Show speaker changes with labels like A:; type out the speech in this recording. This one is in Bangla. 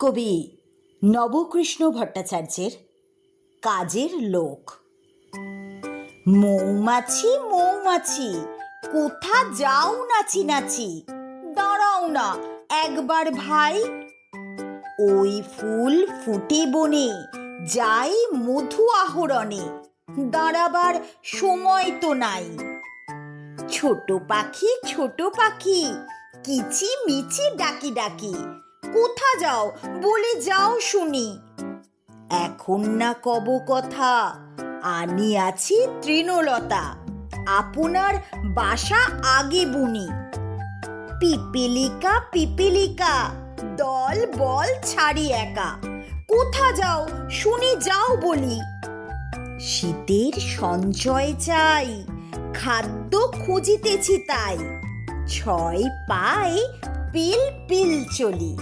A: কবি নবকৃষ্ণ ভট্টাচার্যের কাজের লোক। মৌমাছি মৌমাছি, কোথা যাও নাচি নাচি? দাঁড়াও না, একবার ভাই। ওই ফুল ফুটে বনে, যাই মধু আহরণে, দাঁড়াবার সময় তো নাই। ছোট পাখি ছোট পাখি কিচি মিচি ডাকি ডাকি কোথা যাও, বলে যাও শুনি। এখন না কব কথা, আনি আছি তৃণলতা, আপনার বাসা আগে বুনি। পিপিলিকা পিপিলিকা, দল বল ছাড়ি একা, কোথা যাও, শুনি যাও বলি। শীতের সঞ্চয় চাই, খাদ্য খুঁজিতেছি তাই, ছয় পায় পিল পিল চলি।